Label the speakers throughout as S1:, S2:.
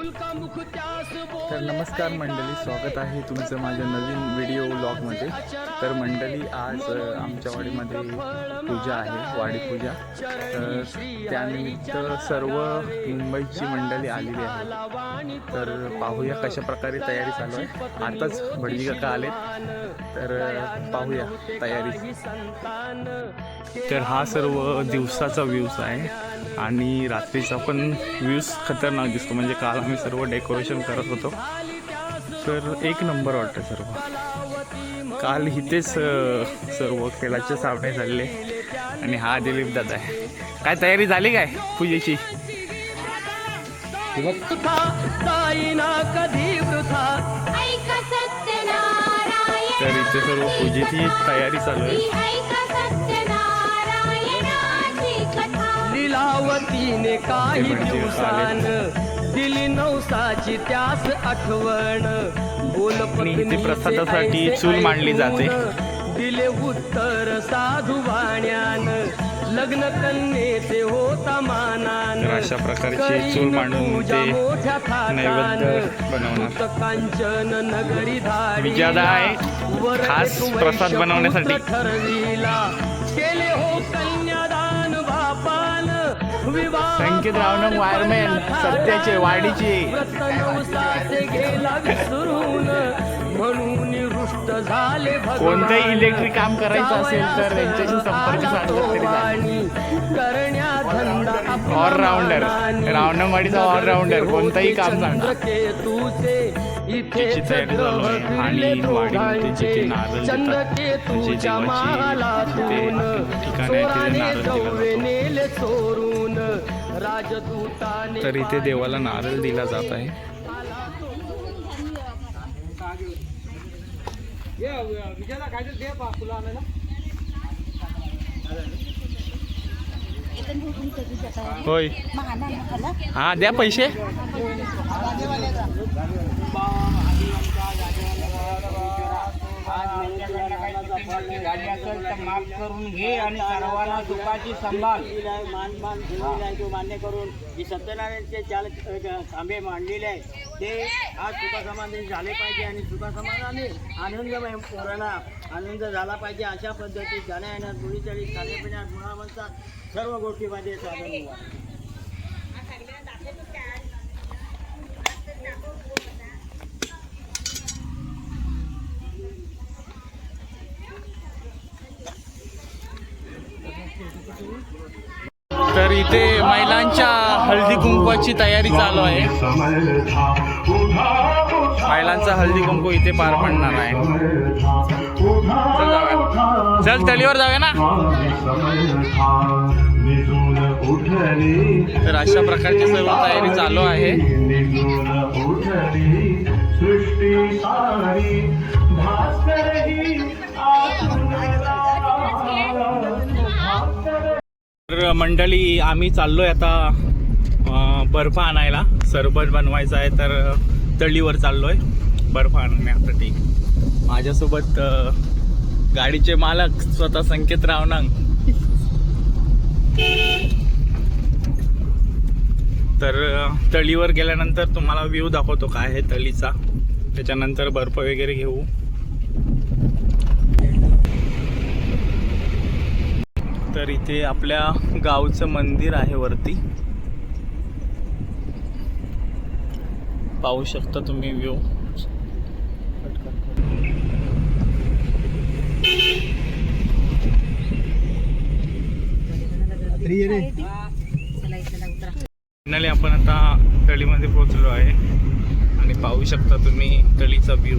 S1: तर नमस्कार मंडळी स्वागत आहे तुमचं माझ्या नवीन व्हिडिओ ब्लॉगमध्ये तर मंडळी आज आमच्या वाडीमध्ये पूजा आहे वाडी पूजा. तर त्यानिमित्त सर्व मुंबईची मंडळी आलेली आहे. तर पाहूया कशा प्रकारे तयारी चालू आहे. आताच भटजी काका आलेत? तर पाहूया तयारी. तर हा सर्व दिवसाचा व्ह्यूज आहे. आणि रात्रीचा पण व्ह्यूज खतरनाक दिसतो. म्हणजे काल आम्ही सर्व डेकोरेशन करत होतो. तर एक नंबर वाटतं सर्व. काल इथेच सर्व खेळाचे सामने झाले आणि हा दिलीप दादा आहे. काय तयारी झाली काय पूजेची? तर इथे सर्व पूजेची तयारी चालू आहे.
S2: लीलावतीने काही
S1: म्हणजे
S2: दिवसान दिली नवसाची त्यास आठवण. बोल
S1: प्रसादासाठी चूल मांडली जाते.
S2: दिले उत्तर साधू वाण्यान. लग्न कन्येचे होता मानान.
S1: अशा प्रकारची चूल मांडून ते नैवेद्य.
S2: कांचन नगरी धाडी
S1: खास प्रसाद बनवण्यासाठी.
S2: ठरविला. केले हो विवाह
S1: संकेत रावणम वायरमॅन सत्याचे वाडीचे
S2: म्हणून झाले
S1: कोणतंही इलेक्ट्रिक काम करायचं असेल तर त्यांच्याशी संपर्क साधला तरी चालेल. ऑलराऊंडर ऑलराऊंडर कोणतंही काम सांगा.
S2: इथे
S1: आणि वाडीमध्ये नारळ
S2: चंद्रकेतूच्या
S1: माला ठिकाणी नारळ
S2: चोरून
S1: तर इथे देवाला नारळ दिला जात आहे. होय. हा द्या पैसे.
S3: गाडी असेल तर माफ करून घे आणि सर्वांना सुखाची संभाल.
S4: मान मान आहे तो मान्य करून जी सत्यनारायणचे चाल थांबे खांबे मांडलेले आहे ते आज सुखासमाधानी झाले पाहिजे आणि सुखासमाधानी आनंदमय पोरांना आनंद झाला पाहिजे अशा पद्धतीत जाण्या येण्यात मुलीचळी खाण्यापिण्यात गुणावंतात सर्व गोष्टीमध्ये साधन व्हावं.
S1: तर इथे महिलांच्या हळदी कुंकवाची तयारी चालू आहे. महिलांचा हळदी कुंकू इथे पार पडणार आहे. चल जाऊया. चल तलीवर जाऊया ना. तर अशा प्रकारची सर्व तयारी चालू आहे.
S5: सृष्टी भास्कर ही
S1: तर मंडळी आम्ही चाललोय आता बर्फ आणायला. सरबत बनवायचा आहे तर तळीवर चाललोय बर्फ आणण्यासाठी. माझ्यासोबत गाडीचे मालक स्वतः संकेत रावणांग तर तळीवर गेल्यानंतर तुम्हाला व्ह्यू दाखवतो काय आहे तळीचा. त्याच्यानंतर बर्फ वगैरे घेऊ. तर इथे आपल्या गावचं मंदिर आहे वरती. पाहू शकता तुम्ही व्ह्यू फायनली आपण आता तळीमध्ये पोहोचलो आहे. आणि पाहू शकता तुम्ही तळीचा व्ह्यू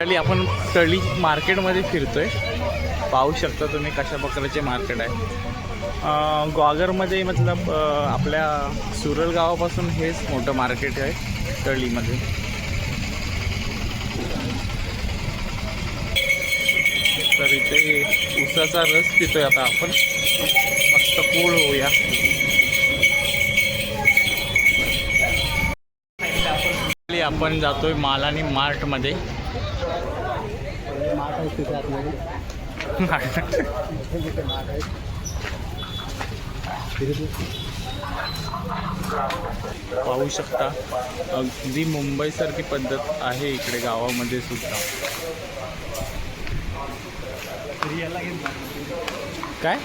S1: तळी आपण तळी मार्केटमध्ये फिरतोय. पाहू शकता तुम्ही कशा प्रकारचे मार्केट आहे. ग्वागरमध्ये मतलब आपल्या सुरल गावापासून हेच मोठं मार्केट आहे तळीमध्ये. तर इथे उसाचा रस पितोय आता आपण. मस्त पूळ होऊया. आपण जातो आहे मालानी मार्टमध्ये पाहू शकता अगदी मुंबईसारखी पद्धत आहे इकडे गावामध्ये सुद्धा. काय?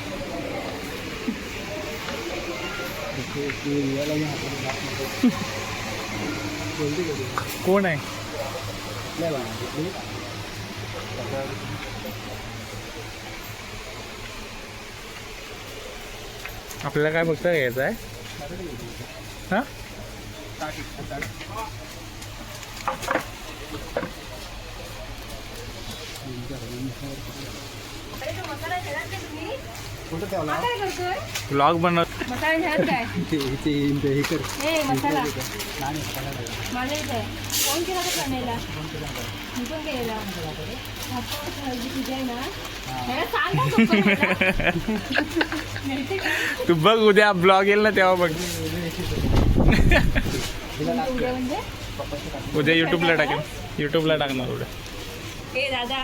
S1: कोण आहे? आपल्याला काय फक्त घ्यायचं आहे? हां?
S6: काय करतोय?
S1: ब्लॉग बनव
S6: मसाला काय? हे मसाला. माझ्या इथे फोन केला प्रणयला मी पण केलेला?
S1: तू बघ उद्या ब्लॉग येईल ना तेव्हा बघ.
S6: उद्या म्हणजे?
S1: उद्या युट्यूबला टाकेन. युट्यूबला टाकणार उद्या.
S6: ए दादा.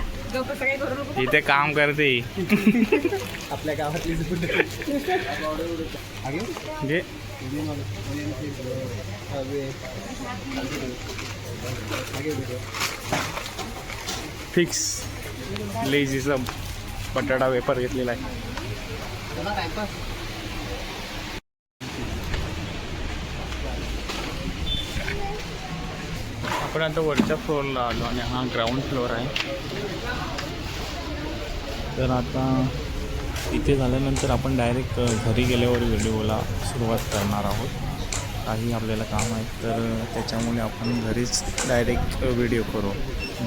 S1: इथे काम करते.
S5: आपल्या गावातली
S1: घे. फिक्स लेझीचा बटाटा वेपर घेतलेला आहे. आपण आता वरच्या फ्लोअरला आलो आणि हा ग्राउंड फ्लोअर आहे. तर आता इथे झाल्यानंतर आपण डायरेक्ट घरी गेल्यावर व्हिडिओला सुरुवात करणार आहोत. काही आपल्याला काम आहे तर त्याच्यामुळे आपण घरीच डायरेक्ट व्हिडिओ करू.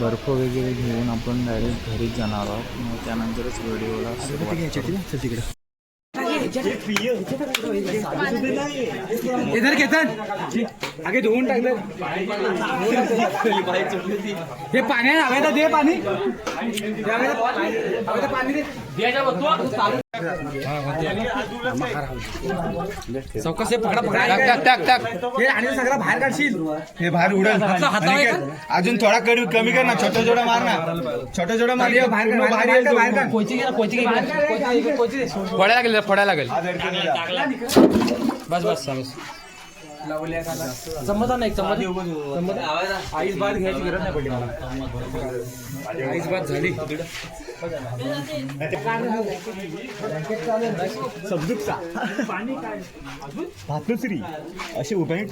S1: बर्फ वगैरे घेऊन आपण डायरेक्ट घरीच जाणार आहोत. मग त्यानंतरच व्हिडिओला सुरुवात करू.
S5: इधर केतन। आगे धुवून टाक हे पाणी हवे तर दे। पाणी पाणी दे चौकस हे पकडा पकडा. टाक टाक हे आणि सगळं बाहेर काढशील.
S7: हे बाहेर उडेल. अजून थोडा कमी कमी कर ना. छोटा छोटा मार ना. छोटा छोटा मार.
S5: बाहेर बाहेर काढ, बाहेर काढ, बाहेर काढ.
S7: कोची
S5: फड्या लागेल फड्या लागेल. बस चम्मच नाही चम्मच आईस भात घ्यायची गरज नाही पडली मला. आईस भात झाली.
S7: समजूतचा भातुश्री अशी उभ्याने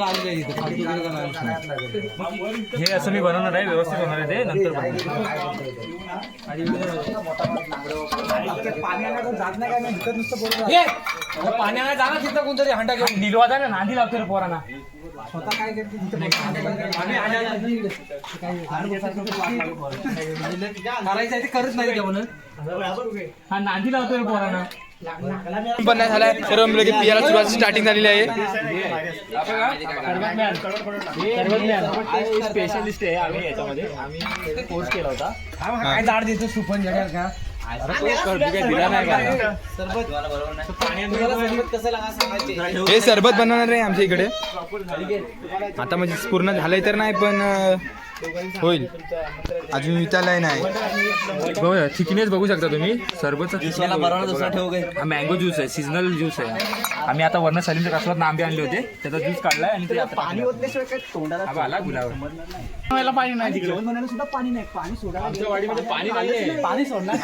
S7: टाकतोय
S5: हे असं मी बनवणार आहे व्यवस्थित होणार आहे ते नंतर पाण्याला जाणार तिथं कोणतरी हंडा घेऊन. निलवाजा ना नांदी लावतो रे पोरांना. करायचं ते करत नाही म्हणून? हा नांदी लावतो रे पोरांना
S8: बनण्यात झालाय. सर्व मुलं की पियाला सुरुवात स्टार्टिंग झालेली आहे.
S5: स्पेशलिस्ट आहे आम्ही याच्यामध्ये आम्ही कोर्स केला होता काय जाड देतो सुपन जगा का
S7: हे सरबत बनवणार आहे आमच्या इकडे. आता म्हणजे पूर्ण झालंय तर नाही पण होईल. अजून विचारलंय नाही
S5: थिकनेस बघू शकता तुम्ही सरबत मँगो ज्यूस आहे सीजनल ज्यूस आहे. आम्ही आता वर्ण सालींच्या कसलात आंबे आणले होते त्याचा ज्यूस काढलाय आणि ते आता पाणी हा, आला गुलावर पाणी नाही तिकडे.
S7: सुद्धा पाणी नाही पाणी सोडा
S5: आमच्या वाडीमध्ये पाणी
S7: सोडणार.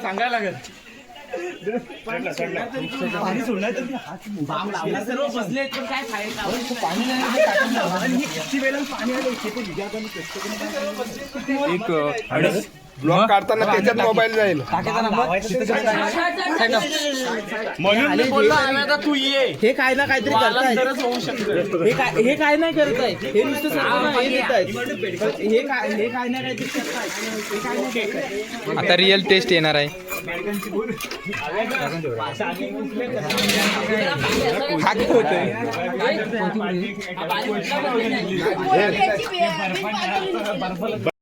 S5: सांगायला लागेल. सर्व बसले पण काय फायदा
S1: एक
S2: ब्लॉग काढताना त्याच्यात मोबाईल जाईल.
S1: म्हणून मी बोललो आता तू ये.
S4: हे काय ना काहीतरी करताय. हे काय हे काय नाही करत आहे. हे नुसतं सर्वांना हे देत आहेत हे काय हे काय ना काहीतरी करताय. हे काय नाही करताय
S7: आता रिअल टेस्ट येणार आहे.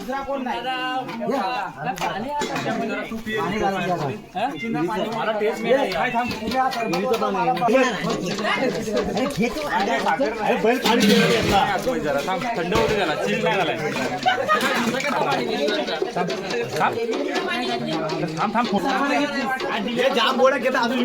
S4: दुसरा कोण नाही?
S5: थंड होते. त्याला चिल नाही. झालाय. जाम बोला घेता अजून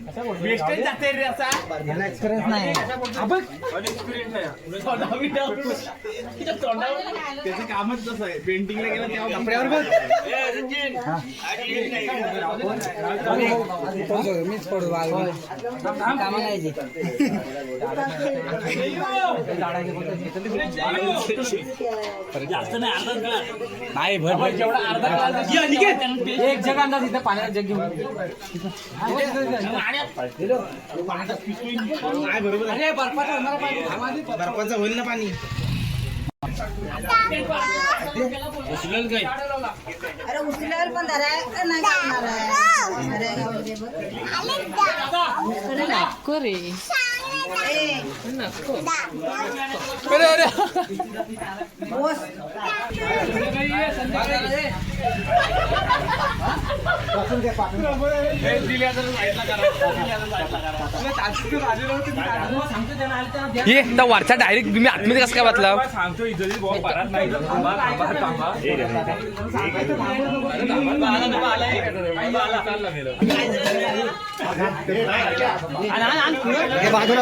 S5: वेस्टेज जाते रे असा. त्याचं कामच तसं आहे. पेंटिंगला गेलं तेव्हा कपड्यावर बघ.
S4: जास्त नाही अर्धा
S5: नाही भर जेवढा अर्धा एक जग अंदाज इथं पाण्यात जग घेऊन.
S4: बर्फाचं होईल ना पाणी
S9: अरे उचल्यावर पण नाही करणार आहे अरे
S2: ये त्या वरचा डायरेक्ट तुम्ही आतमध्ये कसं काय वाचला
S5: सांगतो
S7: बाजूला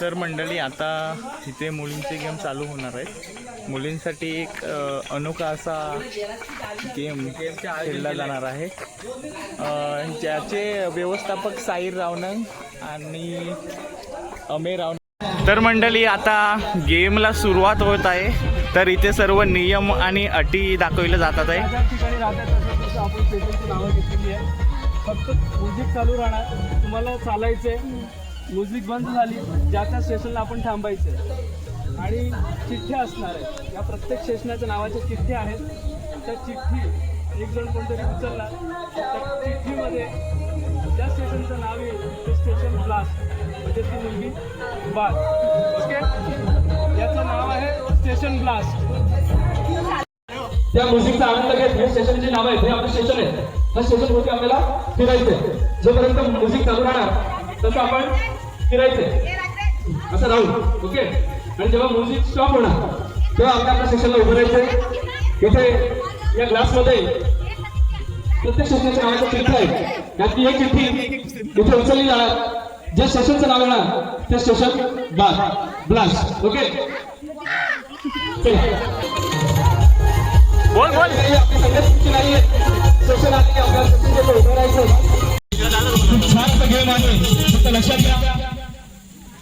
S1: तर मंडळी आता इथे मुलींचे गेम चालू होणार आहेत. मुलींसाठी एक अनोखा असा गेम खेळला जाणार आहे. ज्याचे व्यवस्थापक साईर रावणंग आणि अमे रावणंग तर मंडळी आता गेमला सुरुवात होत आहे. तर इथे सर्व नियम आणि अटी दाखवल्या जातात आहे.
S10: ज्या ठिकाणी राहतात तसं आपण स्टेशनची नावं घेतलेली आहे फक्त म्युझिक चालू राहणार. तुम्हाला चालायचंय. म्युझिक बंद झाली ज्या त्या स्टेशनला आपण थांबायचं आणि चिठ्ठ्या असणार आहेत. या प्रत्येक स्टेशनाच्या नावाच्या चिठ्ठ्या आहेत. त्या चिठ्ठी एक जण कोणतरी उचलला त्या चिठ्ठीमध्ये ज्या स्टेशनचं नाव येईल ते स्टेशन ब्लास्ट म्हणजे ती मुलगी बाल ओके याचं नाव स्टेशन ब्लास्ट.
S11: त्या म्युझिकचा आनंद घेत हे स्टेशनचे नाव आहे हे आपलं स्टेशन आहे. त्या स्टेशन वरती आपल्याला फिरायचंय. जोपर्यंत म्युझिक चालू राहणार तसं आपण फिरायचंय. असं राहू ओके? आणि जेव्हा म्युझिक स्टॉप होणार तेव्हा आपल्या आपल्या स्टेशनला उभं राहायचंय. इथे या ग्लासमध्ये प्रत्येक स्टेशनच्या नावाचं चिठ्ठी आहे. त्यातली एक चिठ्ठी इथे उचलली जाणार. जे स्टेशनचं नाव येणार ते स्टेशन ब्लास्ट ब्लास्ट ओके?
S1: बोल बोल।
S11: आहे आहे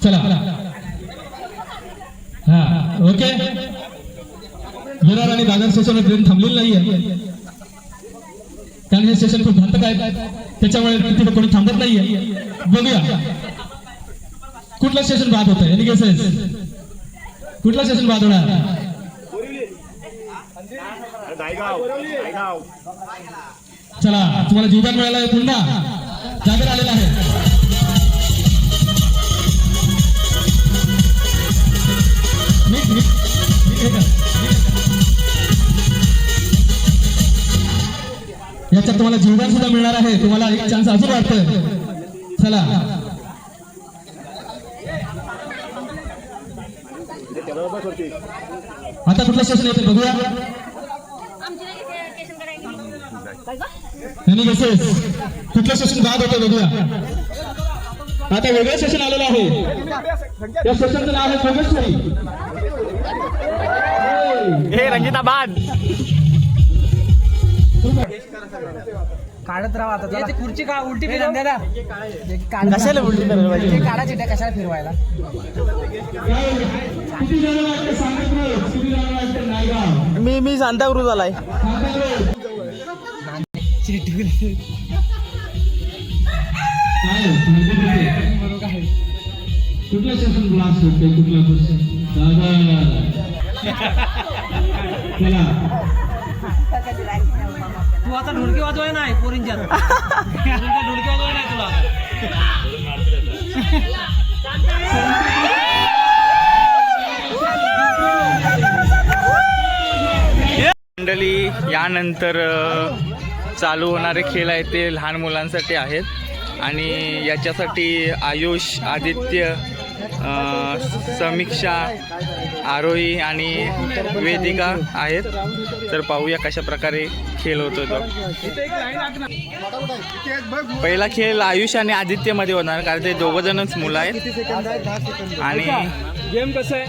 S11: चला। हा, ओके। विरार आणि दादर स्टेशनवर ट्रेन थांबलेली नाहीये। कारण हे स्टेशन खूप घातक आहे. त्याच्यामुळे तिथे कोणी थांबत नाहीये. बघूया. कुठलं स्टेशन बाद होतं गेसेस कुठलं स्टेशन बाद होणार? चला तुम्हाला जीवदान मिळालं आहे पुन्हा जागर आलेला आहे. याच्यात तुम्हाला जीवदान सुद्धा मिळणार आहे. तुम्हाला एक चान्स अजून वाटतोय. चला. आता कुठलं सेशन येते बघूया. यांनी मेसेज कुठलं स्टेशन बाद होतं बघूया. आता वेगळं स्टेशन आलेलं आहे. या स्टेशनचं नाव आहे जोगेश्वरी
S1: हे रंजिता बाद
S5: काढत राहा आता त्याची खुर्ची का उलटी फिरवून द्या कशाला उलटी काढायची त्या कशाला फिरवायला?
S4: मी मी सांताक्रूज आलाय.
S11: काय कुठलं स्टेशन ब्लास्ट होते कुठलं स्टेशन दादा. चला.
S5: तू आता ढोलकी वाजवाय नाही पोरींच्यात. ढोलकी वाजवाय नाही तुला.
S1: मंडळी यानंतर चालू होणारे खेळ आहेत ते लहान मुलांसाठी आहेत. आणि याच्यासाठी आयुष आदित्य समीक्षा आरोही आणि वेदिका आहेत. तर पाहूया कशा प्रकारे खेळ होतो तो. पहिला खेळ आयुष आणि आदित्यमध्ये होणार कारण ते दोघं जणच मुलं आहेत. आणि
S10: गेम कसं आहे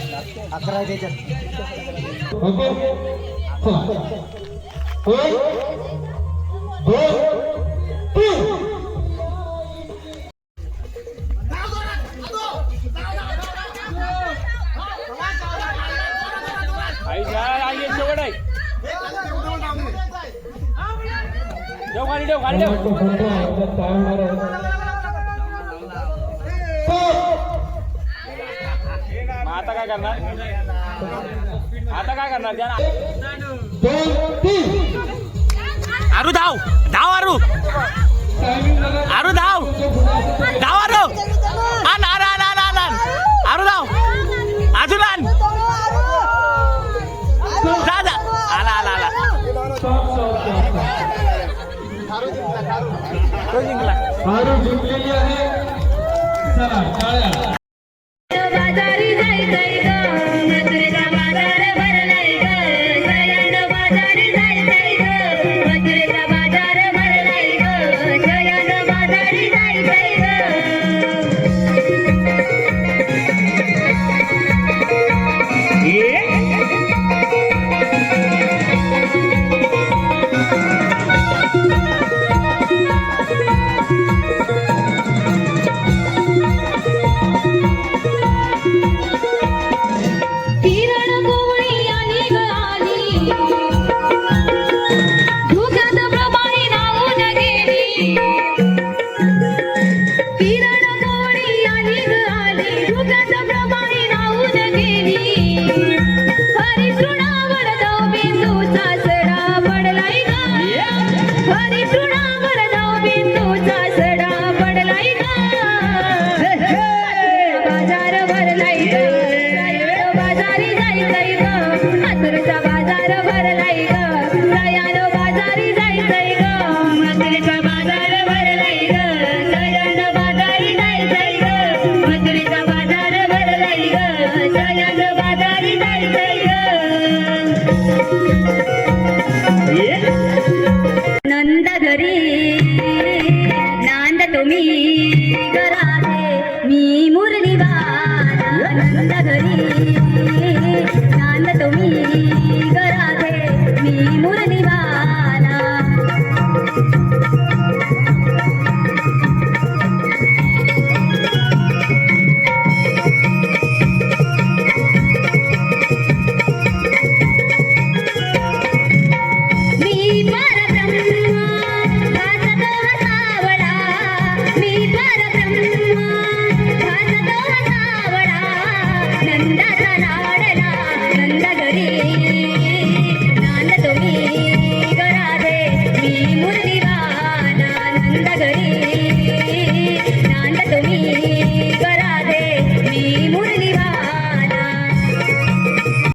S1: तो जिंकला.
S11: आरू जिंकलेली आहे. चला
S12: बाजारी जायचंय ग. हातरचा बाजार भर